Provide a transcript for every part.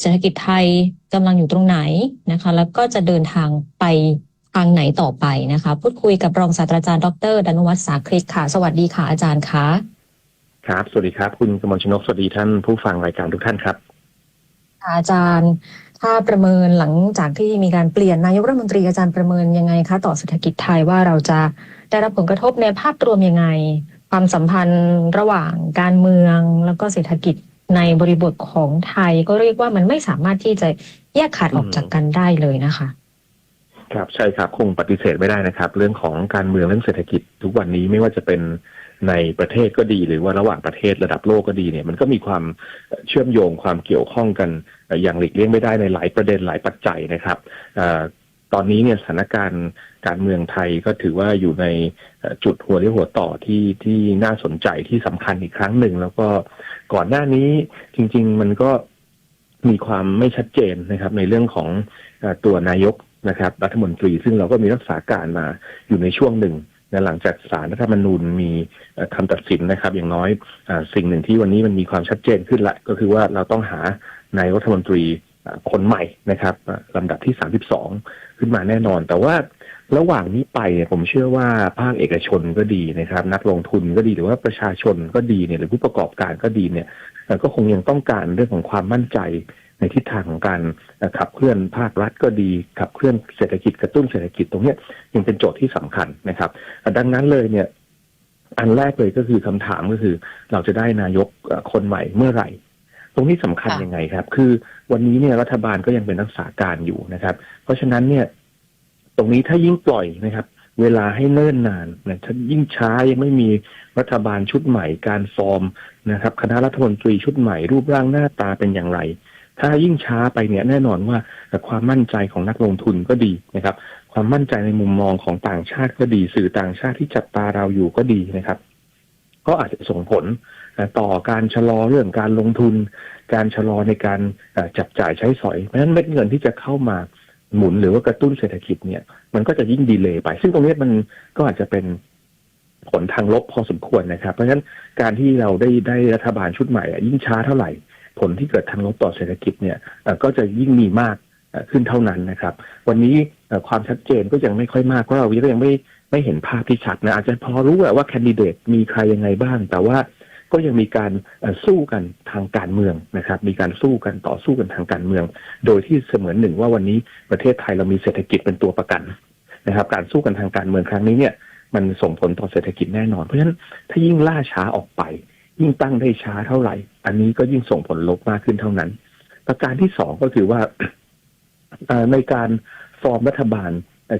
เศรษฐกิจไทยกำลังอยู่ตรงไหนนะคะ แล้วก็จะเดินทางไปทางไหนต่อไปนะคะ พูดคุยกับรองศาสตราจารย์ดรดนุวัฒน์สาคริกค่ะ สวัสดีค่ะอาจารย์คะครับ สวัสดีครับคุณกมลชนกสวัสดีท่านผู้ฟังรายการทุกท่านครับ อาจารย์ ถ้าประเมินหลังจากที่มีการเปลี่ยนนายกรัฐมนตรีอาจารย์ประเมินยังไงคะ ต่อเศรษฐกิจไทยว่าเราจะได้รับผลกระทบในภาพรวมยังไง ความสัมพันธ์ระหว่างการเมืองแล้วก็เศรษฐกิจ ในบริบทของไทยก็เรียกว่ามันไม่สามารถที่จะแยกขาดออกจากกันได้เลยนะคะ ครับใช่ครับคงปฏิเสธไม่ได้นะครับ เรื่องของการเมืองเรื่องเศรษฐกิจ ทุกวันนี้ไม่ว่าจะเป็นในประเทศก็ดีหรือว่าระหว่างประเทศระดับโลกก็ดีเนี่ยมันก็มีความเชื่อมโยงความเกี่ยวข้องกันอย่างหลีกเลี่ยงไม่ได้ในหลายประเด็นหลายปัจจัยนะครับตอนนี้เนี่ยสถานการณ์การเมืองไทยก็ถือว่าอยู่ในจุดหัวเรียวหัวต่อที่ที่น่าสนใจที่สำคัญอีกครั้งหนึ่ง แล้วก็ก่อนหน้านี้จริง ๆ มันก็มีความไม่ชัดเจนนะครับ ในเรื่องของตัวนายกนะครับ รัฐมนตรีซึ่งเราก็มีรักษาการมาอยู่ในช่วงหนึ่งนะหลังจากสารรัฐธรรมนูญมีคำตัดสินนะครับ อย่างน้อยอสิ่งหนึ่งที่วันนี้มันมีความชัดเจนขึ้นละ ก็คือว่าเราต้องหานายรัฐมนตรีคนใหม่นะครับลำดับที่ 32 ขึ้นมาแน่นอน แต่ว่า ระหว่างนี้ไปเนี่ยผมเชื่อว่าภาคเอกชนก็ดีนะครับ นักลงทุนก็ดีหรือว่าประชาชนก็ดีเนี่ยหรือผู้ประกอบการก็ดีเนี่ยก็คงยังต้องการเรื่องของความมั่นใจในทิศทางของการขับเคลื่อนภาครัฐก็ดีขับเคลื่อนเศรษฐกิจกระตุ้นเศรษฐกิจตรงนี้ยังเป็นโจทย์ที่สำคัญนะครับ ดังนั้นเลยเนี่ยอันแรกเลยก็คือคำถามก็คือ เราจะได้นายกคนใหม่เมื่อไหร่ตรงนี้สำคัญยังไงครับ คือวันนี้เนี่ยรัฐบาลก็ยังเป็นรักษาการอยู่นะครับ เพราะฉะนั้นเนี่ย ตรงนี้ถ้ายิ่งปล่อยนะครับ เวลาให้เนิ่นนานนะถ้ายิ่งช้ายังไม่มีรัฐบาลชุดใหม่การฟอร์มนะครับ คณะรัฐมนตรีชุดใหม่รูปร่างหน้าตาเป็นอย่างไร ถ้ายิ่งช้าไปเนี่ยแน่นอนว่าความมั่นใจของนักลงทุนก็ดีนะครับ ความมั่นใจในมุมมองของต่างชาติก็ดี สื่อต่างชาติที่จับตาเราอยู่ก็ดีนะครับก็อาจจะส่งผลต่อการชะลอเรื่องการลงทุน การชะลอในการจับจ่ายใช้สอย เพราะฉะนั้นเม็ดเงินที่จะเข้ามา หมุนหรือว่ากระตุ้นเศรษฐกิจเนี่ย มันก็จะยิ่งดีเลย์ไป ซึ่งตรงนี้มันก็อาจจะเป็นผลทางลบพอสมควรนะครับ เพราะฉะนั้นการที่เราได้ได้รัฐบาลชุดใหม่ยิ่งช้าเท่าไหร่ ผลที่เกิดทางลบต่อเศรษฐกิจเนี่ยก็จะยิ่งมีมากขึ้นเท่านั้นนะครับ วันนี้ความชัดเจนก็ยังไม่ค่อยมากเพราะเรายังไม่ไม่เห็นภาพที่ชัดนะอาจจะพอรู้ว่าแคนดิเดตมีใครยังไงบ้าง แต่ว่า ก็ยังมีการสู้กันทางการเมืองนะครับ มีการสู้กันต่อสู้กันทางการเมือง โดยที่เสมือนหนึ่งว่าวันนี้ประเทศไทยเรามีเศรษฐกิจเป็นตัวประกันนะครับ การสู้กันทางการเมืองครั้งนี้เนี่ยมันส่งผลต่อเศรษฐกิจแน่นอน เพราะฉะนั้นถ้ายิ่งล่าช้าออกไป ยิ่งตั้งได้ช้าเท่าไหร่ อันนี้ก็ยิ่งส่งผลลบมากขึ้นเท่านั้น ประการที่สองก็คือว่าในการฟอร์มรัฐบาล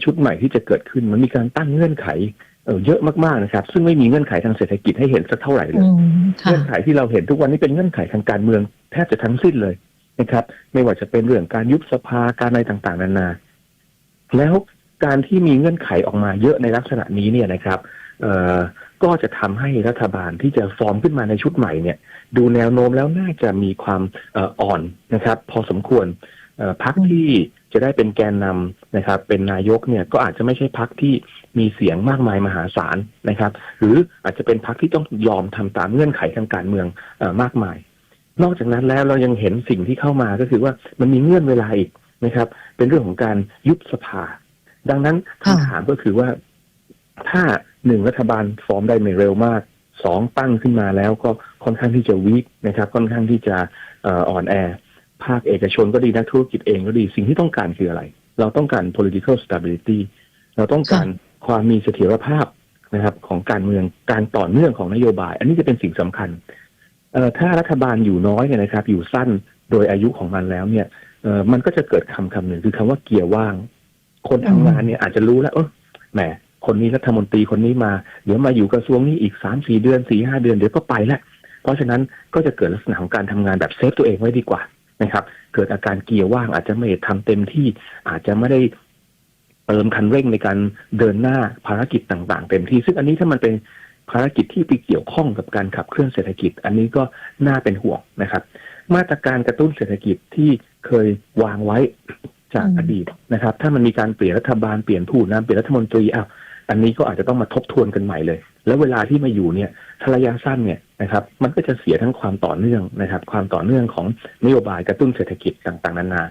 ชุดใหม่ที่จะเกิดขึ้นมันมีการตั้งเงื่อนไข เยอะมากๆนะครับ ซึ่งไม่มีเงื่อนไขทางเศรษฐกิจให้เห็นสักเท่าไหร่เลยเงื่อนไขที่เราเห็นทุกวันนี้เป็นเงื่อนไขทางการเมืองแทบจะทั้งสิ้นเลยนะครับ ไม่ว่าจะเป็นเรื่องการยุบสภาการอะไรต่างๆ นานา แล้วการที่มีเงื่อนไขออกมาเยอะในลักษณะนี้เนี่ยนะครับก็จะทำให้รัฐบาลที่จะฟอร์มขึ้นมาในชุดใหม่เนี่ย ดูแนวโน้มแล้วน่าจะมีความอ่อนนะครับ พอสมควรพักที่ จะได้เป็นแกนนำนะครับ เป็นนายกเนี่ยก็อาจจะไม่ใช่พักที่มีเสียงมากมายมหาศาลนะครับ หรืออาจจะเป็นพักที่ต้องยอมทำตามเงื่อนไขทางการเมืองอมากมาย นอกจากนั้นแล้วเรายังเห็นสิ่งที่เข้ามาก็คือว่ามันมีเงื่อนเวลาอีกนะครับ เป็นเรื่องของการยุบสภา ดังนั้นคำถามก็คือว่าถ้าหนึ่งรัฐบาลฟอร์มได้ไม่เร็วมากสองตั้งขึ้นมาแล้วก็ค่อนข้างที่จะวิกนะครับ ค่อนข้างที่จะอ่อนแอ ภาคเอกชนก็ดีนักธุรกิจเองก็ดีสิ่งที่ต้องการคืออะไร เราต้องการ political stability เราต้องการความมีเสถียรภาพนะครับ ของการเมืองการต่อเนื่องของนโยบาย อันนี้จะเป็นสิ่งสำคัญเอ่อถ้ารัฐบาลอยู่น้อยเนี่ยนะครับ อยู่สั้นโดยอายุของมันแล้วเนี่ยเอ่อมันก็จะเกิดคำคำหนึ่งคือคำว่าเกียร์ว่าง คนทำงานเนี่ยอาจจะรู้แล้วเออแหมคนนี้รัฐมนตรีคนนี้มา เดี๋ยวมาอยู่กระทรวงนี้อีกสามสี่เดือนสี่ห้าเดือนเดี๋ยวก็ไปแล้วเพราะฉะนั้นก็จะเกิดลักษณะของการทำงานแบบเซฟตัวเองไว้ดีกว่า นะครับ เกิดอาการเกียร์ว่างอาจจะไม่ทำเต็มที่อาจจะไม่ได้เติมคันเร่งในการเดินหน้าภารกิจต่างๆ เต็มที่ ซึ่งอันนี้ถ้ามันเป็นภารกิจที่ไปเกี่ยวข้องกับการขับเคลื่อนเศรษฐกิจ อันนี้ก็น่าเป็นห่วงนะครับ มาตรการกระตุ้นเศรษฐกิจที่เคยวางไว้จากอดีตนะครับ ถ้ามันมีการเปลี่ยนรัฐบาลเปลี่ยนผู้นำเปลี่ยนรัฐมนตรีอ้าวอันนี้ก็อาจจะต้องมาทบทวนกันใหม่เลย แล้วเวลาที่มาอยู่เนี่ยถ้าระยะสั้นเนี่ยนะครับ มันก็จะเสียทั้งความต่อเนื่องนะครับ ความต่อเนื่องของนโยบายกระตุ้นเศรษฐกิจต่างๆ นานา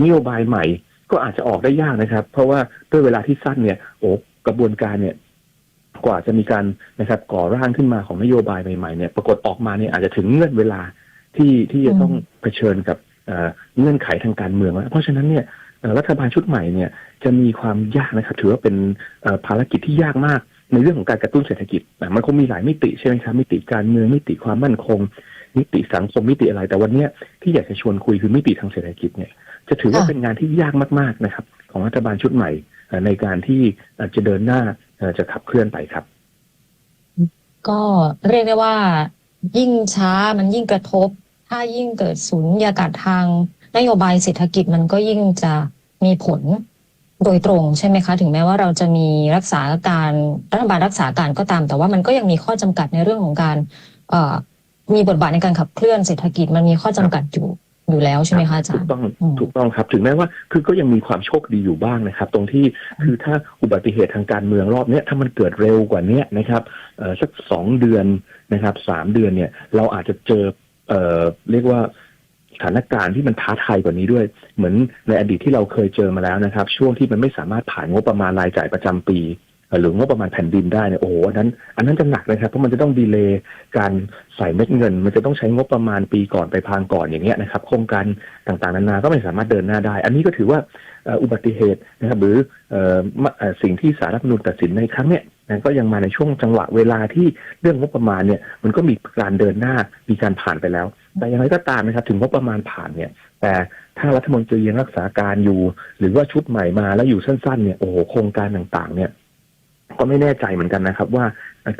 นโยบายใหม่ก็อาจจะออกได้ยากนะครับ เพราะว่าด้วยเวลาที่สั้นเนี่ยโอ้กระบวนการเนี่ยกว่าจะมีการนะครับก่อร่างขึ้นมาของนโยบายใหม่ๆเนี่ยปรากฏออกมาเนี่ยอาจจะถึงเงื่อนเวลาที่ที่จะต้องเผชิญกับเงื่อนไขทางการเมืองแล้วเพราะฉะนั้นเนี่ยรัฐบาลชุดใหม่เนี่ยจะมีความยากนะครับ ถือว่าเป็นภารกิจที่ยากมาก ในเรื่องของการกระตุ้นเศรษฐกิจแต่มันคงมีหลายมิติใช่ไหมครับมิติการเมืองมิติความมั่นคง มิติสังคมมิติอะไร แต่วันเนี้ยที่อยากจะชวนคุยคือมิติทางเศรษฐกิจเนี่ย จะถือว่าค่ะเป็นงานที่ยากมากๆนะครับ ของรัฐบาลชุดใหม่เอ่อในการที่เอ่อจะเดินหน้าเอ่อจะขับเคลื่อนไปครับ ก็เรียกได้ว่า ยิ่งช้ามันยิ่งกระทบ ถ้ายิ่งเกิดสุญญากาศทางนโยบายเศรษฐกิจมันก็ยิ่งจะมีผล โดยตรงใช่ไหมคะ ถึงแม้ว่าเราจะมีรักษาการรัฐบาลรักษาการก็ตาม แต่ว่ามันก็ยังมีข้อจำกัดในเรื่องของการเอ่อมีบทบาทในการขับเคลื่อนเศรษฐกิจมันมีข้อจำกัดอยู่อยู่แล้วใช่ไหมคะอาจาถูรกย์ต้องอืมถูกต้องครับ ถึงแม้ว่าคือก็ยังมีความโชคดีอยู่บ้างนะครับ ตรงที่คือถ้าอุบัติเหตุทางการเมืองรอบเนี้ยถ้ามันเกิดเร็วกว่าเนี้ยนะครับเอ่อสักสองเดือนนะครับสามเดือนเนี่ยเราอาจจะเจอเอ่อเรียกว่า สถานการณ์ที่มันท้าทายกว่านี้ด้วย เหมือนในอดีตที่เราเคยเจอมาแล้วนะครับ ช่วงที่มันไม่สามารถผ่านงบประมาณรายจ่ายประจำปีหรืองบประมาณแผ่นดินได้เนี่ยโอ้โหอันนั้น อันนั้นจะหนักนะครับเพราะมันจะต้องดีเลย์การใส่เม็ดเงิน มันจะต้องใช้งบประมาณปีก่อนไปพางก่อนอย่างเงี้ยนะครับ โครงการต่างๆนานาก็ไม่สามารถเดินหน้าได้ อันนี้ก็ถือว่าอุบัติเหตุนะครับหรือสิ่งที่สารรัฐมนูญตัดสินในครั้งเนี้ยนะก็ยังมาในช่วงจังหวะเวลาที่เรื่องงบประมาณเนี่ยมันก็มีการเดินหน้ามีการผ่านไปแล้ว แต่อย่างไรก็ตามนะครับ ถึงงบประมาณผ่านเนี่ย แต่ถ้ารัฐมนตรียังรักษาการอยู่ หรือว่าชุดใหม่มาแล้วอยู่สั้นๆเนี่ยโอ้โหโครงการต่างๆ เนี่ย ก็ไม่แน่ใจเหมือนกันนะครับ ว่า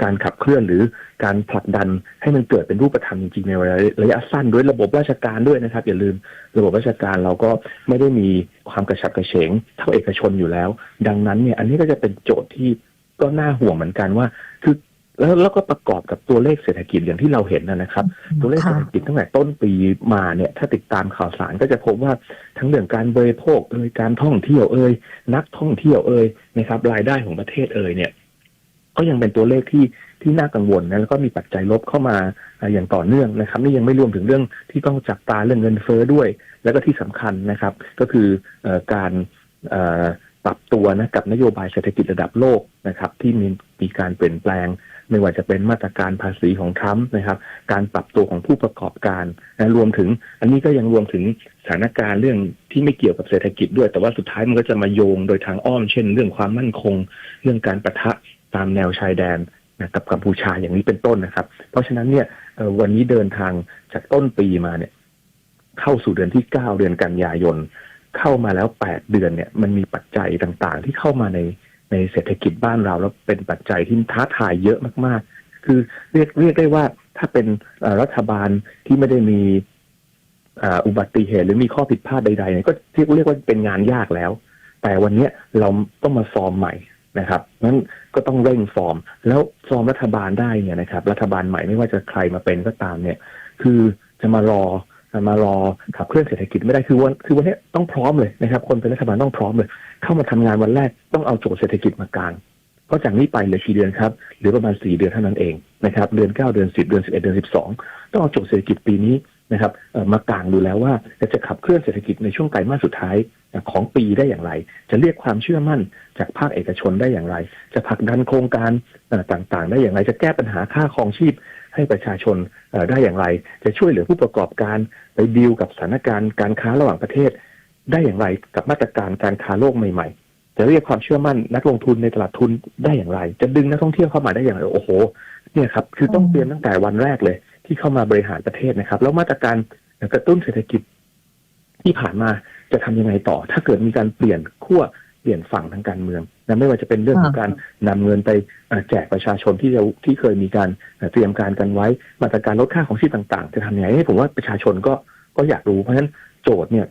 การขับเคลื่อนหรือการผลักดันให้มันเกิดเป็นรูปธรรมจริงๆในระยะสั้นด้วยระบบราชการด้วยนะครับ อย่าลืมระบบราชการเราก็ไม่ได้มีความกระฉับกระเฉงเท่าเอกชนอยู่แล้ว ดังนั้นเนี่ย อันนี้ก็จะเป็นโจทย์ที่ก็น่าห่วงเหมือนกันว่า คือ แล้วแล้วก็ประกอบกับตัวเลขเศรษฐกิจอย่างที่เราเห็นนะนะครับ ตัวเลขเศรษฐกิจตั้งแต่ต้นปีมาเนี่ย ถ้าติดตามข่าวสารก็จะพบว่าทั้งเรื่องการบริโภคเอ่ยการท่องเที่ยวเอ่ยนักท่องเที่ยวเอ่ยนะครับ รายได้ของประเทศเอ่ยเนี่ย ก็ยังเป็นตัวเลขที่ที่น่ากังวลนะแล้วก็มีปัจจัยลบเข้ามาอ่าอย่างต่อเนื่องนะครับ นี่ยังไม่รวมถึงเรื่องที่ต้องจับตาเรื่องเงินเฟ้อด้วย แล้วก็ที่สำคัญนะครับ ก็คือเออการเอ่อปรับตัวนะกับนโยบายเศรษฐกิจระดับโลกนะครับ ที่มีมีการเปลี่ยนแปลง ไม่ว่าจะเป็นมาตรการภาษีของทรัมป์นะครับ การปรับตัวของผู้ประกอบการนะรวมถึง อันนี้ก็ยังรวมถึงสถานการณ์เรื่องที่ไม่เกี่ยวกับเศรษฐกิจด้วย แต่ว่าสุดท้ายมันก็จะมาโยงโดยทางอ้อมเช่น เรื่องความมั่นคง เรื่องการประทะตามแนวชายแดนนะกับกัมพูชาอย่างนี้เป็นต้นนะครับ เพราะฉะนั้นเนี่ยวันนี้เดินทางจากต้นปีมาเนี่ย เข้าสู่เดือนที่เก้าเดือนกันยายน เข้ามาแล้วแปดเดือนเนี่ย มันมีปัจจัยต่างๆ ที่เข้ามาใน ในเศรษฐกิจบ้านเรา แล้วเป็นปัจจัยที่ท้าทายเยอะมากๆ คือเรียกเรียกได้ว่าถ้าเป็นรัฐบาลที่ไม่ได้มีอุบัติเหตุหรือมีข้อผิดพลาดใดๆเนี่ยก็เรียกเรียกว่าเป็นงานยากแล้ว แต่วันนี้เราต้องมาฟอร์มใหม่นะครับนั้นก็ต้องเร่งฟอร์ม แล้วฟอร์มรัฐบาลได้เนี่ยนะครับ รัฐบาลใหม่ไม่ว่าจะใครมาเป็นก็ตามเนี่ย คือจะมารอ มารอขับเคลื่อนเศรษฐกิจไม่ได้คือวันคือวันนี้ต้องพร้อมเลยนะครับ คนเป็นรัฐบาลต้องพร้อมเลย เข้ามาทำงานวันแรกต้องเอาโจทย์เศรษฐกิจมากลางเพราะจากนี้ไปเหลือกี่เดือนครับเหลือประมาณสี่เดือนเท่านั้นเองนะครับเดือนเก้าเดือนสิบเดือนสิบเอ็ดเดือนสิบสองต้องเอาโจทย์เศรษฐกิจปีนี้นะครับมากลางดูแล้วว่าจะขับเคลื่อนเศรษฐกิจในช่วงไตรมาสสุดท้ายของปีได้อย่างไร จะเรียกความเชื่อมั่นจากภาคเอกชนได้อย่างไร จะผลักดันโครงการต่างๆ ได้อย่างไร จะแก้ปัญหาค่าครองชีพ ให้ประชาชนเอ่อได้อย่างไร จะช่วยเหลือผู้ประกอบการไปดีลกับสถานการณ์การค้าระหว่างประเทศ ได้อย่างไรกับมาตรการการค้าโลกใหม่ๆ จะเรียกความเชื่อมั่นนักลงทุนในตลาดทุนได้อย่างไร จะดึงนักท่องเที่ยวเข้ามาได้อย่างไรโอ้โหเนี่ยครับคือต้องเตรียมตั้งแต่วันแรกเลย ที่เข้ามาบริหารประเทศนะครับ แล้วมาตรการกระตุ้นเศรษฐกิจที่ผ่านมาจะทำยังไงต่อ ถ้าเกิดมีการเปลี่ยนขั้วเปลี่ยนฝั่งทางการเมืองนะไม่ว่าจะเป็นเรื่องของการนำเงินไปเอ่อแจกประชาชนที่จะที่เคยมีการเอ่อเตรียมการกันไว้ มาตรการลดค่าของชีพต่างๆ จะทำยังไงให้ผมว่าประชาชนก็ก็อยากรู้เพราะฉะนั้นโจทย์เนี่ย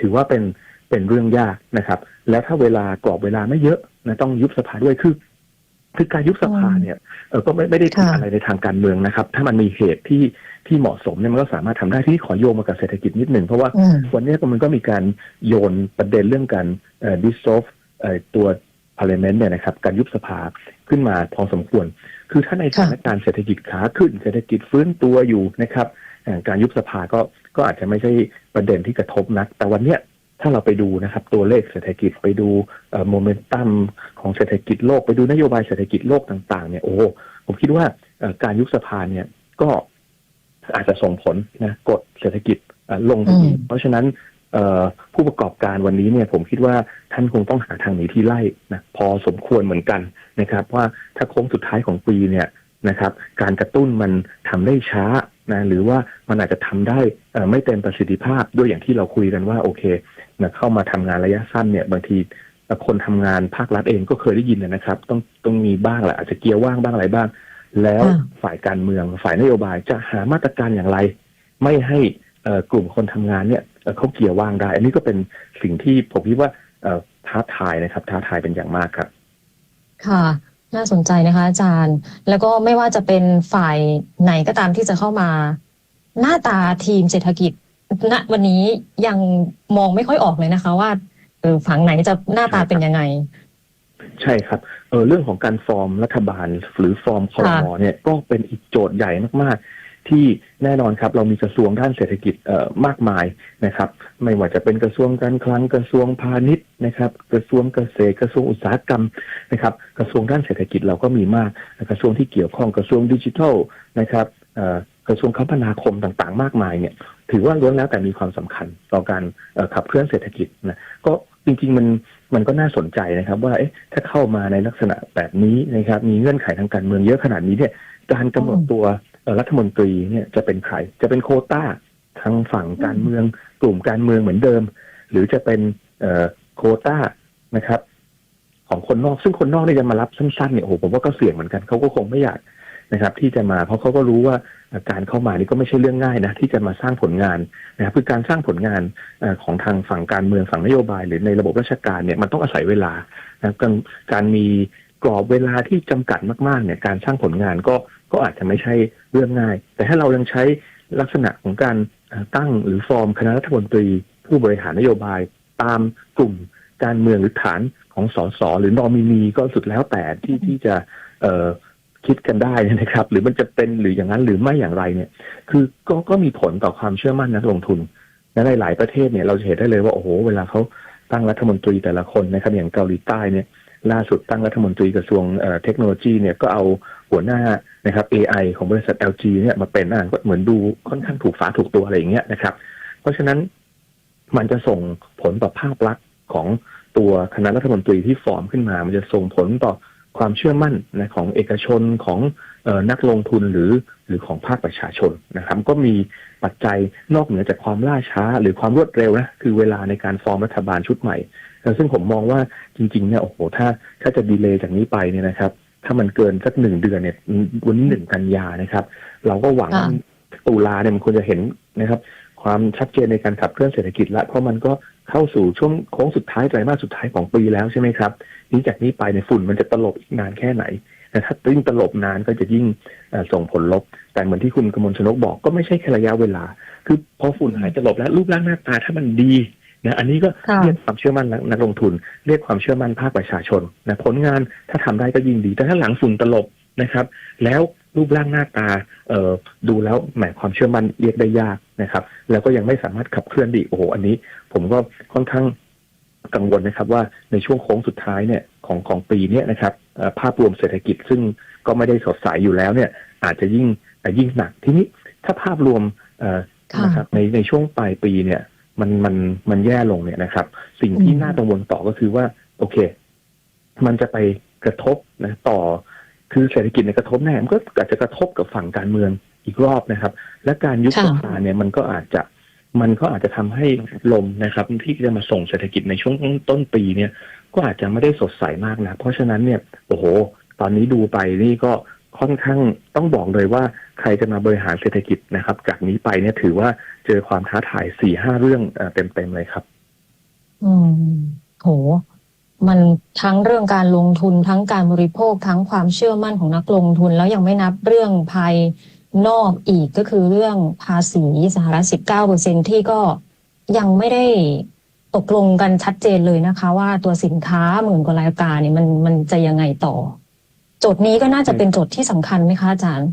ถือว่าเป็นเป็นเรื่องยากนะครับ แล้วถ้าเวลากรอบเวลาไม่เยอะนะต้องยุบสภาด้วยคือ คือการยุบสภาเนี่ยเออก็ไม่ไม่ได้ผิดค่ะอะไรในทางการเมืองนะครับ ถ้ามันมีเหตุที่ที่เหมาะสมเนี่ยมันก็สามารถทำได้ที่ขอโยงมากับเศรษฐกิจนิดหนึ่งเพราะว่าอืมวันนี้ก็มันก็มีการโยนประเด็นเรื่องการเอ่อ dissolve เอ่อตัว parliament เนี่ยนะครับการยุบสภาขึ้นมาพอสมควร คือถ้าในสถานการณ์เศรษฐกิจขาขึ้น เศรษฐกิจฟื้นตัวอยู่นะครับเอ่อการยุบสภาก็ก็อาจจะไม่ใช่ประเด็นที่กระทบนัก แต่วันเนี้ย ถ้าเราไปดูนะครับตัวเลขเศรษฐกิจไปดูโมเมนตัมของเศรษฐกิจโลกไปดูนโยบายเศรษฐกิจโลกต่างๆเนี่ยโอ้โหผมคิดว่าเอ่อการยุบสภาเนี่ยก็อาจจะส่งผลนะกดเศรษฐกิจเอ่อลงไปอีกอืมเพราะฉะนั้นเอ่อผู้ประกอบการวันนี้เนี่ยผมคิดว่าท่านคงต้องหาทางหนีที่ไล่นะพอสมควรเหมือนกันนะครับ ว่าถ้าโค้งสุดท้ายของปีเนี่ยนะครับ การกระตุ้นมันทำได้ช้า นะหรือว่ามันอาจจะทำได้เอ่อไม่เต็มประสิทธิภาพด้วยอย่างที่เราคุยกันว่าโอเคนะเข้ามาทำงานระยะสั้นเนี่ยบางทีเอ่อคนทำงานภาครัฐเองก็เคยได้ยินนะครับ ต้องต้องมีบ้างแหละอาจจะเกียร์ว่างบ้างอะไรบ้าง แล้วค่ะฝ่ายการเมืองฝ่ายนโยบายจะหามาตรการอย่างไร ไม่ให้เอ่อกลุ่มคนทำงานเนี่ยเอ่อเขาเกียร์ว่างได้ อันนี้ก็เป็นสิ่งที่ผมคิดว่าเอ่อท้าทายนะครับ ท้าทายเป็นอย่างมากครับ ค่ะ น่าสนใจนะคะ อาจารย์ แล้วก็ไม่ว่าจะเป็นฝ่ายไหนก็ตามที่จะเข้ามา หน้าตาทีมเศรษฐกิจณวันนี้ยังมองไม่ค่อยออกเลยนะคะ ว่าเออฝั่งไหนจะหน้าตาเป็นยังไง ใช่ครับเออเรื่องของการฟอร์มรัฐบาลหรือฟอร์มคอรมอเนี่ยก็เป็นอีกโจทย์ใหญ่มากๆ ที่แน่นอนครับเรามีกระทรวงด้านเศรษฐกิจเอ่อมากมายนะครับ ไม่ว่าจะเป็นกระทรวงการคลังกระทรวงพาณิชย์นะครับ กระทรวงเกษตรกระทรวงอุตสาหกรรมนะครับ กระทรวงด้านเศรษฐกิจเราก็มีมากกระทรวงที่เกี่ยวข้องกระทรวงดิจิทัลนะครับเอ่อกระทรวงคมนาคมต่างๆ มากมายเนี่ย ถือว่าล้วนแล้วแต่มีความสำคัญต่อการขับเคลื่อนเศรษฐกิจนะก็จริงๆมันมันก็น่าสนใจนะครับ ว่าเอ๊ะถ้าเข้ามาในลักษณะแบบนี้นะครับ มีเงื่อนไขทางการเมืองเยอะขนาดนี้เนี่ยการกำหนดตัว รัฐมนตรีเนี่ยจะเป็นใคร จะเป็นโควต้าทางฝั่งการเมือง กลุ่มการเมืองเหมือนเดิม หรือจะเป็นเอ่อโควต้านะครับ ของคนนอกซึ่งคนนอกเนี่ยจะมารับสั้นๆเนี่ยโอ้โหผมว่าก็เสี่ยงเหมือนกันเขาก็คงไม่อยากนะครับ ที่จะมาเพราะเขาก็รู้ว่าการเข้ามานี่ก็ไม่ใช่เรื่องง่ายนะที่จะมาสร้างผลงานนะครับคือการสร้างผลงานเอ่อของทางฝั่งการเมืองฝั่งนโยบาย หรือในระบบราชการเนี่ยมันต้องอาศัยเวลานะครับการการมีกรอบเวลาที่จำกัดมากๆเนี่ยการสร้างผลงานก็ ก็อาจจะไม่ใช่เรื่องง่าย แต่ถ้าเรายังใช้ลักษณะของการตั้งหรือฟอร์มคณะรัฐมนตรี ผู้บริหารนโยบายตามกลุ่มการเมืองหรือฐานของสสหรือนอมินีก็สุดแล้วแต่ที่ที่จะคิดกันได้นะครับ หรือมันจะเป็นหรืออย่างนั้นหรือไม่อย่างไรเนี่ย คือก็ก็มีผลต่อความเชื่อมั่นนักลงทุนและในหลายประเทศเนี่ยเราจะเห็นได้เลยว่าโอ้โหเวลาเขาตั้งรัฐมนตรีแต่ละคนนะครับอย่างเกาหลีใต้เนี่ย ล่าสุดตั้งรัฐมนตรีกระทรวงเทคโนโลยีเนี่ยก็เอาหัวหน้านะครับ AI ของบริษัท LG เนี่ยมาเป็นอะก็เหมือนดูค่อนข้างถูกฝาถูกตัวอะไรอย่างเงี้ยนะครับ เพราะฉะนั้นมันจะส่งผลต่อภาพลักษณ์ของตัวคณะรัฐมนตรีที่ฟอร์มขึ้นมา มันจะส่งผลต่อความเชื่อมั่นนะของเอกชนของออนักลงทุนหรือหรือของภาคประชาชนนะครับ ก็มีปัจจัยนอกเหนือจากความล่าช้าหรือความรวดเร็วนะคือเวลาในการฟอร์มรัฐบาลชุดใหม่ ซึ่งผมมองว่าจริงๆเนี่ยโอ้โหถ้าถ้าจะดีเลย์จากนี้ไปเนี่ยนะครับ ถ้ามันเกินสักหนึ่งเดือนเนี่ยวันนี้หนึ่งกันยานะครับ เราก็หวังค่ะตุลาเนี่ยมันควรจะเห็นนะครับ ความชัดเจนในการขับเคลื่อนเศรษฐกิจละเพราะมันก็เข้าสู่ช่วงโค้งสุดท้ายไตรมาสสุดท้ายของปีแล้วใช่ไหมครับนี้จากนี้ไปในยฝุ่นมันจะตลบอีกนานแค่ไหนแต่ถ้ายิ่งตลบนานก็จะยิ่งเอ่อส่งผลลบ แต่เหมือนที่คุณกมลชนกบอกก็ไม่ใช่แค่ระยะเวลา คือพอฝุ่นหายตลบแล้วรูปร่างหน้าตาถ้ามันดี นะอันนี้ก็ค่ะเรียกความเชื่อมั่นนักนักลงทุน เรียกความเชื่อมั่นภาคประชาชนนะผลงานถ้าทำได้ก็ยิ่งดี แต่ถ้าหลังฝุ่นตลบนะครับ แล้วรูปร่างหน้าตาเอ่อดูแล้วแหมความเชื่อมั่นเรียกได้ยากนะครับ แล้วก็ยังไม่สามารถขับเคลื่อนไดอีกโอ้โหอันนี้ ผมก็ค่อนข้างกังวลนะครับว่าในช่วงโค้งสุดท้ายเนี่ยของของปีเนี้ยนะครับเอ่อภาพรวมเศรษฐกิจซึ่งก็ไม่ได้สดใสอยู่แล้วเนี่ย อาจจะยิ่งเอ่อยิ่งหนักทีนี้ถ้าภาพรวมเอ่อค่ะนะครับในในช่วงปลายปีเนี่ย มันมันมันแย่ลงเนี่ยนะครับ สิ่งที่อืมน่ากังวลต่อก็คือว่า โอเค มันจะไปกระทบนะต่อคือเศรษฐกิจในยกระทบแน่มันก็อาจจะกระทบกับฝั่งการเมืองอีกรอบนะครับ และการยุบค่ะสภาเนี่ยมันก็อาจจะมันก็อาจจะทำให้ลมนะครับ ที่จะมาส่งเศรษฐกิจในช่วงต้นปีเนี่ย ก็อาจจะไม่ได้สดใสมากนะเพราะฉะนั้นเนี่ยโอ้โห ตอนนี้ดูไปนี่ก็ ค่อนข้างต้องบอกเลยว่าใครจะมาบริหารเศรษฐกิจนะครับ จากนี้ไปเนี่ยถือว่าเจอความท้าทายสี่ห้าเรื่องเต็มๆเลยครับ อืมโหมันทั้งเรื่องการลงทุนทั้งการบริโภคทั้งความเชื่อมั่นของนักลงทุน แล้วยังไม่นับเรื่องภายนอกอีกก็คือเรื่องภาษีสหรัฐ 19เปอร์เซ็นที่ก็ยังไม่ได้ตกลงกันชัดเจนเลยนะคะ ว่าตัวสินค้าหมื่นกว่ารายการเนี่ยมันมันจะยังไงต่อ โจทย์นี้ก็น่าจะเป็นโจทย์ที่สำคัญไหมคะอาจารย์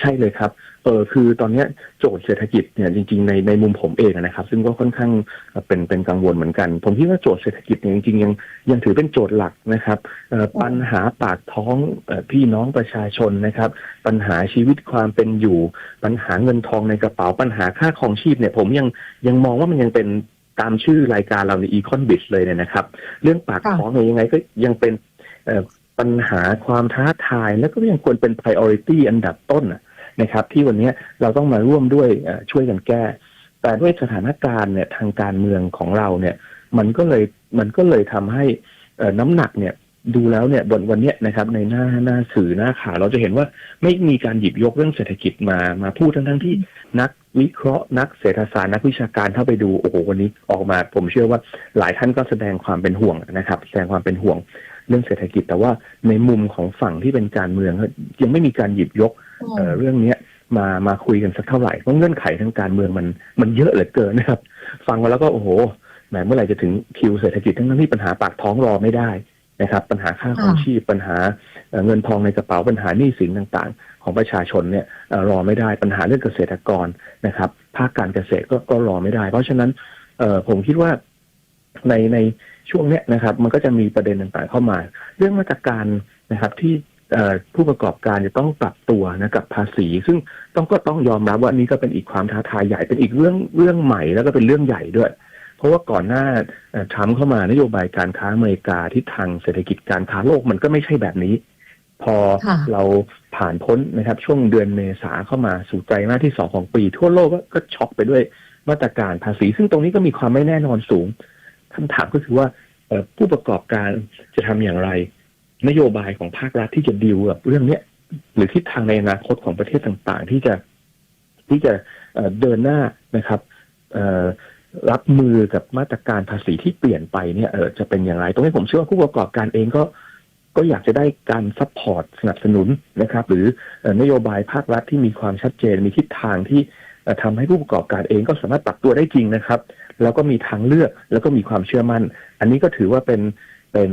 ใช่เลยครับเออคือตอนเนี้ยโจทย์เศรษฐกิจเนี่ยจริงๆในในมุมผมเองนะครับ ซึ่งก็ค่อนข้างเป็นเป็นกังวลเหมือนกัน ผมคิดว่าโจทย์เศรษฐกิจเนี่ยจริงๆยังยังถือเป็นโจทย์หลักนะครับเอ่อปัญหาปากท้องเอ่อพี่น้องประชาชนนะครับ ปัญหาชีวิตความเป็นอยู่ ปัญหาเงินทองในกระเป๋าปัญหาค่าครองชีพเนี่ยผมยังยังมองว่ามันยังเป็นตามชื่อรายการเราในอีคอนบิ z เลยเนี่ยนะครับ เรื่องปากค่ะท้องเนี่ยยังไงก็ยังเป็นเอ่อ ปัญหาความท้าทาย แล้วก็ยังควรเป็น priority อันดับต้นนะครับ ที่วันนี้เราต้องมาร่วมด้วยช่วยกันแก้ แต่ด้วยสถานการณ์เนี่ยทางการเมืองของเราเนี่ย มันก็เลยมันก็เลยทำให้น้ำหนักเนี่ยดูแล้วเนี่ยบนวันนี้นะครับในหน้าหน้าสื่อหน้าข่าวเราจะเห็นว่าไม่มีการหยิบยกเรื่องเศรษฐกิจมามาพูดทั้งทั้งที่นักวิเคราะห์นักเศรษฐศาสตร์นักวิชาการเข้าไปดูโอ้โหวันนี้ออกมา ผมเชื่อว่าหลายท่านก็แสดงความเป็นห่วงนะครับ แสดงความเป็นห่วง เรื่องเศรษฐกิจ แต่ว่าในมุมของฝั่งที่เป็นการเมืองยังไม่มีการหยิบยกเอ่อเรื่องเนี้ยมามาคุยกันสักเท่าไหร่เพราะเงื่อนไขทางการเมืองมันมันเยอะเหลือเกินนะครับ ฟังมาแล้วก็โอ้โหแหมเมื่อไหร่จะถึงคิวเศรษฐกิจทั้งนั้นที่ปัญหาปากท้องรอไม่ได้นะครับ ปัญหาค่าครองค่ะชีพปัญหาเอ่อเงินทองในกระเป๋าปัญหาหนี้สินต่างๆ ของประชาชนเนี่ยเอ่อรอไม่ได้ปัญหาเรื่องเกษตรกรนะครับ ภาคการเกษตรก็ก็รอไม่ได้ เพราะฉะนั้นเอ่อผมคิดว่าในใน ช่วงเนี้ยนะครับ มันก็จะมีประเด็นต่างๆเข้ามา เรื่องมาตรการนะครับที่เอ่อผู้ประกอบการจะต้องปรับตัวนะกับภาษี ซึ่งต้องก็ต้องยอมรับว่านี่ก็เป็นอีกความท้าทายใหญ่เป็นอีกเรื่องเรื่องใหม่แล้วก็เป็นเรื่องใหญ่ด้วย เพราะว่าก่อนหน้าเอ่อทรัมป์เข้ามานโยบายการค้าอเมริกาทิศทางเศรษฐกิจการค้าโลกมันก็ไม่ใช่แบบนี้ พอค่ะเราผ่านพ้นนะครับช่วงเดือนเมษาเข้ามาสู่ไตรมาสที่สองของปี ทั่วโลกก็ก็ช็อกไปด้วยมาตรการภาษี ซึ่งตรงนี้ก็มีความไม่แน่นอนสูง คำถามก็คือว่าผู้ประกอบการจะทำอย่างไร นโยบายของภาครัฐที่จะดีลกับเรื่องเนี้ยหรือทิศทางในอนาคตของประเทศต่างๆ ที่จะที่จะเดินหน้านะครับรับมือกับมาตรการภาษีที่เปลี่ยนไปเนี่ยเออจะเป็นอย่างไร ตรงนี้ผมเชื่อว่าผู้ประกอบการเองก็ก็อยากจะได้การซัพพอร์ตสนับสนุนนะครับ หรืออนโยบายภาครัฐที่มีความชัดเจนมีทิศทางที่เอ่อทำให้ผู้ประกอบการเองก็สามารถปรับตัวได้จริงนะครับ แล้วก็มีทางเลือกแล้วก็มีความเชื่อมั่น อันนี้ก็ถือว่าเป็นเป็น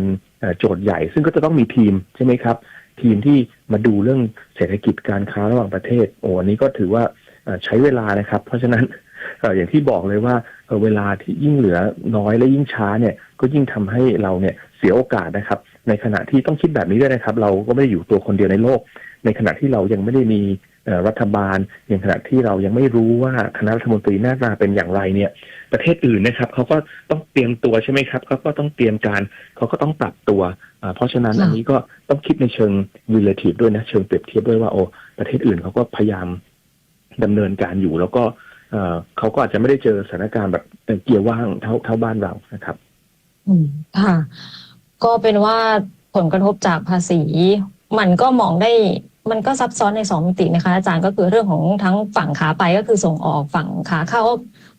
โจทย์ใหญ่ ซึ่งก็จะต้องมีทีมใช่ไหมครับ ทีมที่มาดูเรื่องเศรษฐกิจการค้าระหว่างประเทศโอ้อันนี้ก็ถือว่าใช้เวลานะครับ เพราะฉะนั้นอย่างที่บอกเลยว่าเวลาที่ยิ่งเหลือน้อยและยิ่งช้าเนี่ยก็ยิ่งทำให้เราเนี่ยเสียโอกาสนะครับ ในขณะที่ต้องคิดแบบนี้ด้วยนะครับ เราก็ไม่ได้อยู่ตัวคนเดียวในโลก ในขณะที่เรายังไม่ได้มี รัฐบาลอย่างขณะที่เรายังไม่รู้ว่าคณะรัฐมนตรีหน้าตาเป็นอย่างไรเนี่ย ประเทศอื่นนะครับเขาก็ต้องเตรียมตัวใช่ไหมครับเขาก็ต้องเตรียมการเขาก็ต้องปรับตัวอ่าเพราะฉะนั้นค่ะอันนี้ก็ต้องคิดในเชิง relative ด้วยนะเชิงเปรียบเทียบด้วยว่าโอ้ประเทศอื่นเขาก็พยายามดำเนินการอยู่ แล้วก็เอ่อเขาก็อาจจะไม่ได้เจอสถานการณ์แบบเกียร์ว่างเท่าเท่าบ้านเรานะครับ อืมค่ะ ก็เป็นว่าผลกระทบจากภาษี มันก็มองได้ มันก็ซับซ้อนในสองมิตินะคะอาจารย์ก็คือเรื่องของทั้งฝั่งขาไปก็คือส่งออกฝั่งขาเข้า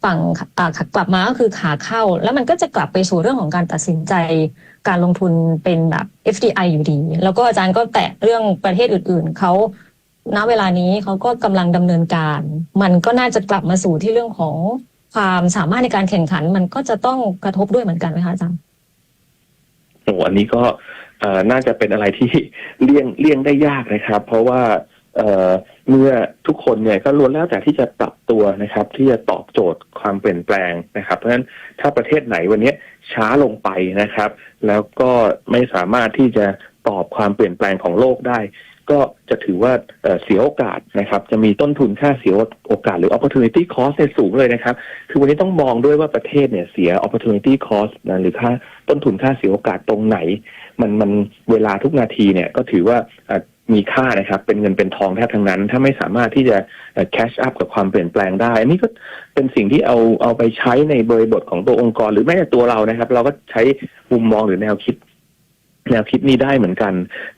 ฝั่งอ่ากลับมาก็คือขาเข้า แล้วมันก็จะกลับไปสู่เรื่องของการตัดสินใจการลงทุนเป็นแบบ FDI อยู่ดี แล้วก็อาจารย์ก็แตะเรื่องประเทศอื่น ๆเขาณเวลานี้เขาก็กำลังดำเนินการ มันก็น่าจะกลับมาสู่ที่เรื่องของความสามารถในการแข่งขัน มันก็จะต้องกระทบด้วยเหมือนกันไหมคะอาจารย์โอ้อันนี้ก็ น่าจะเป็นอะไรที่เลี่ยงเลี่ยงได้ยากนะครับ เพราะว่าเมื่อทุกคนเนี่ยก็ล้วนแล้วแต่ที่จะปรับตัวนะครับ ที่จะตอบโจทย์ความเปลี่ยนแปลงนะครับ เพราะฉะนั้นถ้าประเทศไหนวันนี้ช้าลงไปนะครับ แล้วก็ไม่สามารถที่จะตอบความเปลี่ยนแปลงของโลกได้ ก็จะถือว่าเสียโอกาสนะครับ จะมีต้นทุนค่าเสียโอกาสหรือ opportunity cost สูงเลยนะครับ คือวันนี้ต้องมองด้วยว่าประเทศเนี่ยเสีย opportunity cost นะหรือค่าต้นทุนค่าเสียโอกาสตรงไหน มันมันเวลาทุกนาทีเนี่ยก็ถือว่ามีค่านะครับ เป็นเงินเป็นทองแทบทั้งนั้น ถ้าไม่สามารถที่จะ catch up กับความเปลี่ยนแปลงได้ อันนี้ก็เป็นสิ่งที่เอาเอาไปใช้ในบริบทของตัวองค์กร หรือแม้แต่ตัวเรานะครับ เราก็ใช้มุมมองหรือแนวคิด แนวคิดนี้ได้เหมือนกัน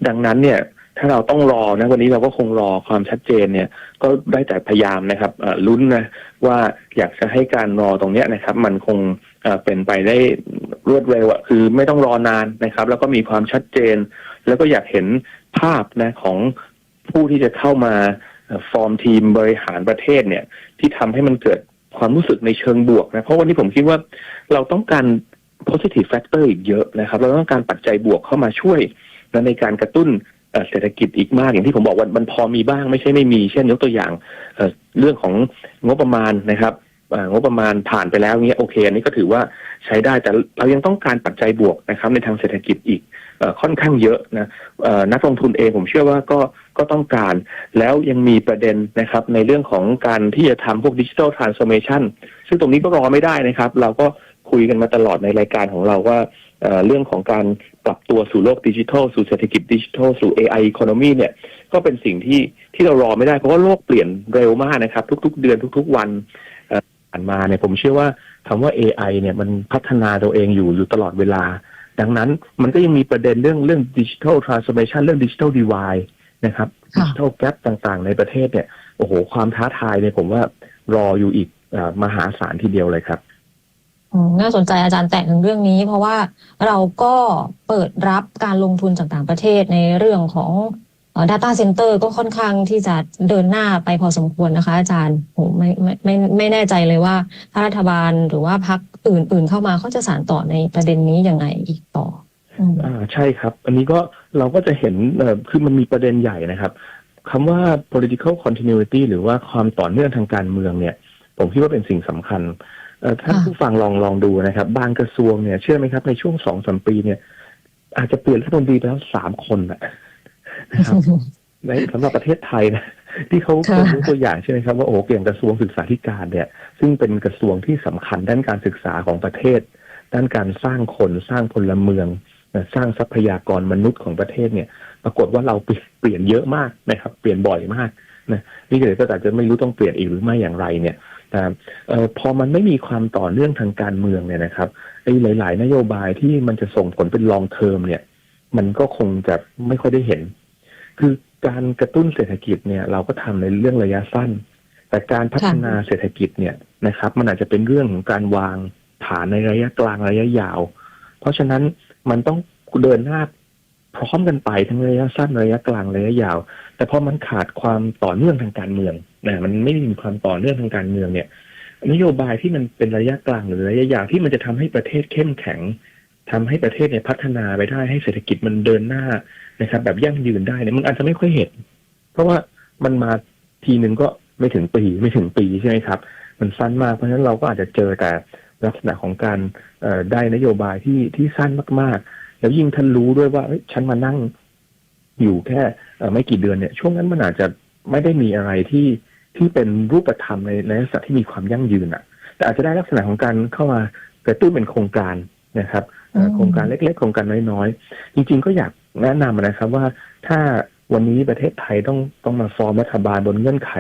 ดังนั้นเนี่ยถ้าเราต้องรอนะวันนี้เราก็คงรอความชัดเจนเนี่ย ก็ได้แต่พยายามนะครับลุ้นนะว่าอยากจะให้การรอตรงเนี้ยนะครับ มันคง เป็นไปได้รวดเร็วอะคือไม่ต้องรอนานนะครับ แล้วก็มีความชัดเจน แล้วก็อยากเห็นภาพนะของผู้ที่จะเข้ามาฟอร์มทีมบริหารประเทศเนี่ย ที่ทำให้มันเกิดความรู้สึกในเชิงบวกนะ เพราะวันนี้ผมคิดว่าเราต้องการ positive factor อีกเยอะนะครับ เราต้องการปัจจัยบวกเข้ามาช่วยนะในการกระตุ้นเศรษฐกิจอีกมากอย่างที่ผมบอกว่ามันพอมีบ้างไม่ใช่ไม่มี เช่นยกตัวอย่างเรื่องของงบประมาณนะครับ งบประมาณผ่านไปแล้วเงี้ยโอเคอันนี้ก็ถือว่าใช้ได้แต่เรายังต้องการปัจจัยบวกนะครับ ในทางเศรษฐกิจอีกค่อนข้างเยอะนะนักลงทุนเองผมเชื่อว่าก็ก็ต้องการ แล้วยังมีประเด็นนะครับ ในเรื่องของการที่จะทำพวกดิจิทัลทรานส์ o r เมชันซึ่งตรงนี้ก็รอไม่ได้นะครับ เราก็คุยกันมาตลอดในรายการของเราว่าเรื่องของการปรับตัวสู่โลกดิจิทัลสู่เศรษฐกิจดิจิทัลสู่ AI economy เนี่ยก็เป็นสิ่งที่ที่เรารอไม่ได้เพราะว่าโลกเปลี่ยนเร็วมากนะครับ ทุก ๆ เดือนทุก ๆ วันานมาเนี่ยผมเชื่อว่าคำว่า AI เนี่ยมันพัฒนาตัวเองอยู่อยู่ตลอดเวลา ดังนั้นมันก็ยังมีประเด็นเรื่องเรื่องดิจิทัลทรานส์ o r เมชันเรื่องดิจิทัลดีวายนะครับดิค่ะจิทัลแกรต่างๆ ในประเทศเนี่ยโอ้โหความท้าทายเนี่ยผมว่ารออยู่อีกเออมหาศาลทีเดียวเลยครับอืมน่าสนใจอาจารย์แตะถึงเรื่องนี้ เพราะว่าเราก็เปิดรับการลงทุนจากต่างประเทศในเรื่องของเอ่อ data center ก็ค่อนข้างที่จะเดินหน้าไปพอสมควรนะคะ อาจารย์โหไม่ไม่ไม่ไม่แน่ใจเลยว่าถ้ารัฐบาลหรือว่าพรรคอื่น ๆ เข้ามาเขาจะสานต่อในประเด็นนี้ยังไงอีกต่ออ่าใช่ครับ อันนี้ก็เราก็จะเห็นคือมันมีประเด็นใหญ่นะครับคำว่า political continuity หรือว่าความต่อเนื่องทางการเมืองเนี่ย ผมคิดว่าเป็นสิ่งสำคัญท่านผู้ฟังลองลองดูนะครับ บางกระทรวงเนี่ยเชื่อไหมครับในช่วงสองสามปีเนี่ย อาจจะเปลี่ยนรัฐมนตรีไปแล้วสามคนนะ นะครับในสำหรับประเทศไทยนะที่เขาค่ะเคยยกตัวอย่างใช่ไหมครับว่าโอ้โหเปลี่ยนกระทรวงศึกษาธิการเนี่ย ซึ่งเป็นกระทรวงที่สำคัญด้านการศึกษาของประเทศ ด้านการสร้างคนสร้างพลเมืองนะสร้างทรัพยากรมนุษย์ของประเทศเนี่ย ปรากฏว่าเราเปลี่ยนเปลี่ยนเยอะมากนะครับ เปลี่ยนบ่อยมากนะนี่ก็เลยก็อาจจะไม่รู้ต้องเปลี่ยนอีกหรือไม่อย่างไรเนี่ยแต่เอ่อพอมันไม่มีความต่อเนื่องทางการเมืองเนี่ยนะครับไอ้หลาย ๆ นโยบายที่มันจะส่งผลเป็นลองเทอมเนี่ย มันก็คงจะไม่ค่อยได้เห็น คือการกระตุ้นเศรษฐกิจเนี่ยเราก็ทำในเรื่องระยะสั้น แต่การพัฒนาเศรษฐกิจเนี่ยนะครับ มันอาจจะเป็นเรื่องของการวางฐานในระยะกลางระยะยาว เพราะฉะนั้นมันต้องเดินหน้าพร้อมกันไปทั้งระยะสั้นระยะกลางระยะยาว แต่พอมันขาดความต่อเนื่องทางการเมืองนะมันไม่มีความต่อเนื่องทางการเมืองเนี่ย นโยบายที่มันเป็นระยะกลางหรือระยะยาวที่มันจะทำให้ประเทศเข้มแข็ง ทำให้ประเทศเนี่ยพัฒนาไปได้ให้เศรษฐกิจมันเดินหน้านะครับ แบบยั่งยืนได้เนี่ยมันอาจจะไม่ค่อยเห็น เพราะว่ามันมาทีหนึ่งก็ไม่ถึงปีไม่ถึงปีใช่ไหมครับ มันสั้นมากเพราะฉะนั้นเราก็อาจจะเจอแต่ลักษณะของการได้นโยบายที่ที่สั้นมากๆ แล้วยิ่งท่านรู้ด้วยว่าฉันมานั่งอยู่แค่ไม่กี่เดือนเนี่ย ช่วงนั้นมันอาจจะไม่ได้มีอะไรที่ที่เป็นรูปธรรมในในลักษณะที่มีความยั่งยืนอะ แต่อาจจะได้ลักษณะของการเข้ามากระตุ้นเป็นโครงการนะครับ โครงการเล็กๆโครงการน้อยๆ จริง ๆ ก็อยากแนะนำนะครับว่าถ้าวันนี้ประเทศไทยต้องต้องมาฟอร์มรัฐบาลบนเงื่อนไข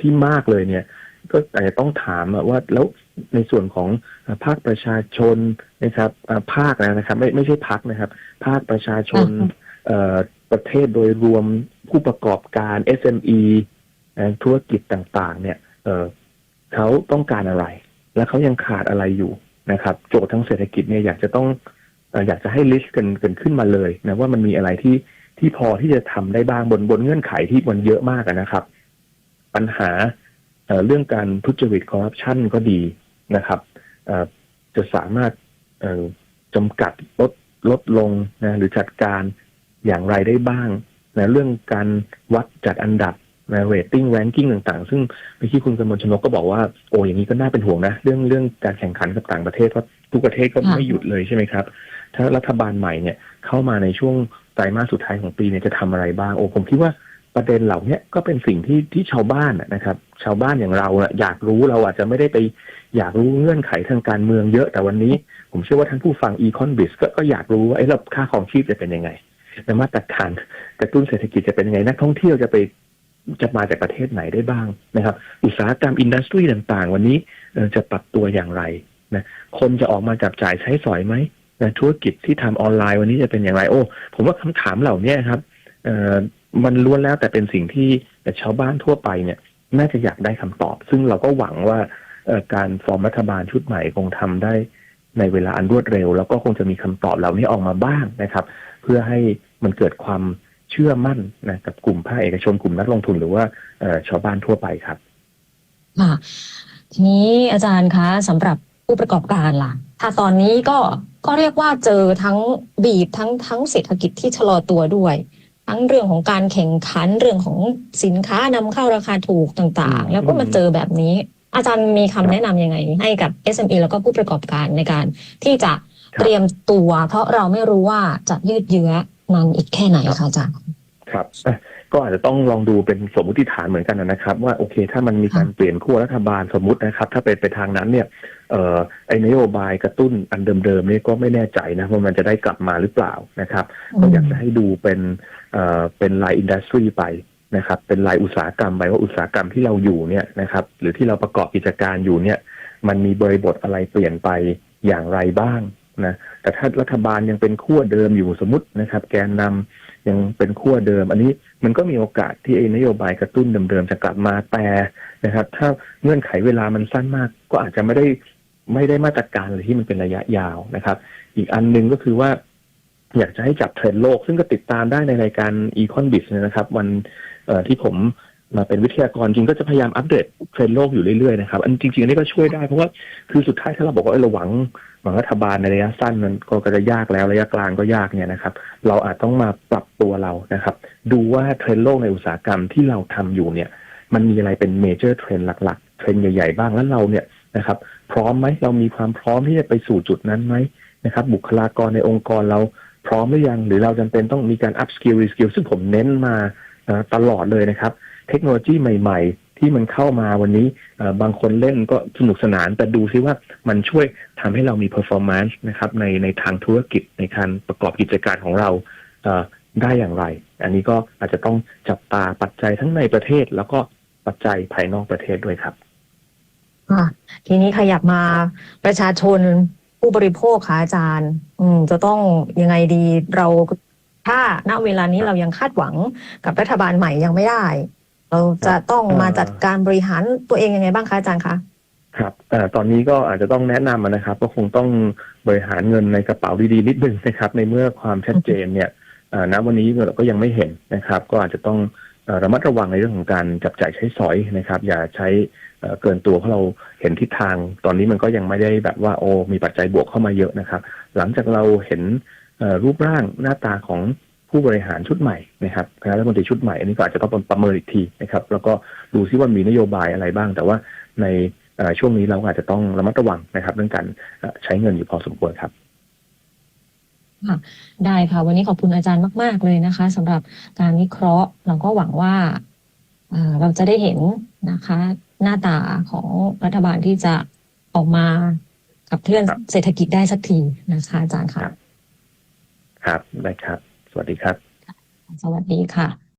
ที่มากเลยเนี่ย ก็อาจจะต้องถามอะว่าแล้วในส่วนของเอ่อภาคประชาชนนะครับเอ่อภาคนะครับ ไม่ไม่ใช่พักนะครับ ภาคประชาชนอ่าเอ่อประเทศโดยรวมผู้ประกอบการ SME เอ่อธุรกิจต่างๆ เนี่ยเอ่อเขาต้องการอะไร และเขายังขาดอะไรอยู่นะครับ โจทย์ทางเศรษฐกิจเนี่ยอยากจะต้องเอยากจะให้ลิสต์กันกันขึ้นมาเลยนะว่ามันมีอะไรที่ที่พอที่จะทำได้บ้างบนบนเงื่อนไขที่มันเยอะมากนะครับ ปัญหาเรื่องการทุจริตคอร์รัปชันก็ดีนะครับจะสามารถจำกัดลดลดลงนะหรือจัดการอย่างไรได้บ้างนะเรื่องการวัดจัดอันดับนะเรตติ้งแรงกิ้งต่างๆ ซึ่งเมื่อกี้คุณกมลชนกก็บอกว่าโอ้อย่างนี้ก็น่าเป็นห่วงนะ เรื่องเรื่องการแข่งขันกับต่างประเทศเพราะทุกประเทศก็ไม่หยุดเลยใช่ไหมครับ ถ้ารัฐบาลใหม่เนี่ยเข้ามาในช่วงไตรมาสสุดท้ายของปีเนี่ยจะทำอะไรบ้างโอ้ผมคิดว่าประเด็นเหล่าเนี้ยก็เป็นสิ่งที่ที่ชาวบ้านนะครับ ชาวบ้านอย่างเราน่ะอยากรู้เราอาจจะไม่ได้ไปอยากรู้เงื่อนไขทางการเมืองเยอะแต่วันนี้ ผมเชื่อว่าท่านผู้ฟัง Econ b i z ก็ก็อยากรู้ว่าไอ้ระค่าของชีพจะเป็นยังไงและมาตรการกระตุ้นเศรษฐกิจจะเป็นยังไงนักท่องเที่ยวจะไปจะมาจากประเทศไหนได้บ้างนะครับ อุตสาหกรรมอินดัสทรีต่างๆ วันนี้จะปรับตัวอย่างไรนะคนจะออกมาจับจ่ายใช้สอยไหม ธุรกิจที่ทำออนไลน์วันนี้จะเป็นอย่างไรโอ้ ผมว่าคำถามเหล่านี้ครับเอ่อมันล้วนแล้วแต่เป็นสิ่งที่ชาวบ้านทั่วไปเนี่ย น่าจะอยากได้คำตอบ ซึ่งเราก็หวังว่าการฟอร์มรัฐบาลชุดใหม่คงทำได้ในเวลาอันรวดเร็ว แล้วก็คงจะมีคำตอบเหล่านี้ออกมาบ้างนะครับ เพื่อให้มันเกิดความเชื่อมั่นนะกับกลุ่มภาคเอกชนกลุ่มนักลงทุนหรือว่าชาวบ้านทั่วไปครับค่ะทีนี้อาจารย์คะสำหรับผู้ประกอบการล่ะ ถ้าตอนนี้ก็ ก็เรียกว่าเจอทั้งบีบทั้งทั้งเศรษฐกิจที่ชะลอตัวด้วย ทั้งเรื่องของการแข่งขันเรื่องของสินค้านำเข้าราคาถูกต่างๆ แล้วก็มาเจอแบบนี้ อาจารย์มีคำแนะนำยังไง ให้กับ SME แล้วก็ผู้ประกอบการในการที่จะเตรียมตัว เพราะเราไม่รู้ว่าจะยืดเยื้อนานอีกแค่ไหนคะอาจารย์ครับอะก็อาจจะต้องลองดูเป็นสมมติฐานเหมือนกันนะครับ ว่าโอเค ถ้ามันมีการเปลี่ยนขั้วรัฐบาลสมมตินะครับ ถ้าเป็นไปทางนั้นเนี่ยเออไอ้นโยบายกระตุ้นอันเดิมๆนี่ก็ไม่แน่ใจนะว่ามันจะได้กลับมาหรือเปล่านะครับก็อยากจะให้ดูเป็นเอ่อเป็นรายอินดัสทรีไปนะครับ เป็นรายอุตสาหกรรมไปว่าอุตสาหกรรมที่เราอยู่เนี่ยนะครับ หรือที่เราประกอบกิจการอยู่เนี่ย มันมีบริบทอะไรเปลี่ยนไปอย่างไรบ้างนะแต่ถ้ารัฐบาลยังเป็นขั้วเดิมอยู่สมมตินะครับ แกนนำยังเป็นขั้วเดิม อันนี้มันก็มีโอกาสที่ไอ้นโยบายกระตุ้นเดิมๆจะกลับมาแต่นะครับ ถ้าเงื่อนไขเวลามันสั้นมาก ก็อาจจะไม่ได้ ไม่ได้มาตรการอะไรที่มันเป็นระยะยาวนะครับ อีกอันหนึ่งก็คือว่า อยากจะให้จับเทรนด์โลก ซึ่งก็ติดตามได้ในรายการ Econ b i z นะครับ วันที่ผมมาเป็นวิทยากรจริงก็จะพยายามอัปเดตเทรนด์โลกอยู่เรื่อยๆนะครับอันจริงๆอันนี้ก็ช่วยได้เพราะว่าคือสุดท้ายถ้าเราบอกว่าเราหวังหวังรัฐบาลในระยะสั้นมันก็จะยากแล้วระยะกลางก็ยากเนี่ยนะครับ เราอาจต้องมาปรับตัวเรานะครับ ดูว่าเทรนด์โลกในอุตสาหกรรมที่เราทำอยู่เนี่ย มันมีอะไรเป็นเมเจอร์เทรนด์หลัก ๆ เทรนด์ใหญ่ๆบ้างแล้วเราเนี่ย นะครับ พร้อมไหมเรามีความพร้อมที่จะไปสู่จุดนั้นไหมนะครับ บุคลากรในองค์กรเราพร้อมหรือยัง หรือเราจำเป็นต้องมีการ up skill re skill ซึ่งผมเน้นมาตลอดเลยนะครับ เทคโนโลยีใหม่ ๆ ที่มันเข้ามาวันนี้บางคนเล่นก็สนุกสนาน แต่ดูซิว่ามันช่วยทำให้เรามี performance นะครับในในทางธุรกิจในการประกอบกิจการของเราได้อย่างไร อันนี้ก็อาจจะต้องจับตาปัจจัยทั้งในประเทศแล้วก็ปัจจัยภายนอกประเทศด้วยครับ ค่ะ ทีนี้ขยับมาประชาชนผู้บริโภคค่ะอาจารย์ อืม จะต้องยังไงดีเราถ้าณเวลานี้เรายังคาดหวังกับรัฐบาลใหม่ยังไม่ได้ เราจะต้องมาจัดการบริหารตัวเองยังไงบ้างคะอาจารย์คะครับอ่ตอนนี้ก็อาจจะต้องแนะนำนะครับ ก็คงต้องบริหารเงินในกระเป๋าดีๆนิดนึงนะครับ ในเมื่อความชัดเจนเนี่ยณวันนี้เราก็ยังไม่เห็นนะครับ ก็อาจจะต้อง ระมัดระวังในเรื่องของการจับจ่ายใช้สอยนะครับ อย่าใช้เกินตัวเพราะเราเห็นทิศทาง ตอนนี้มันก็ยังไม่ได้แบบว่าโอ้มีปัจจัยบวกเข้ามาเยอะนะครับ หลังจากเราเห็นรูปร่างหน้าตาของผู้บริหารชุดใหม่นะครับคณะรัฐมนตรีชุดใหม่อันนี้ก็อาจจะต้องประเมินอีกทีนะครับ แล้วก็ดูซิว่ามีนโยบายอะไรบ้าง แต่ว่าในช่วงนี้เราอาจจะต้องระมัดระวังนะครับ เรื่องการใช้เงินอยู่พอสมควรครับ ได้ค่ะ วันนี้ขอบคุณอาจารย์มาก ๆ เลยนะคะสำหรับการวิเคราะห์เราก็หวังว่าเอ่อเราจะได้เห็นนะคะ หน้าตาของรัฐบาลที่จะออกมาขับเคลื่อนครับเศรษฐกิจได้สักทีนะคะอาจารย์ค่ะ ครับได้ครับ สวัสดีครับ สวัสดีค่ะ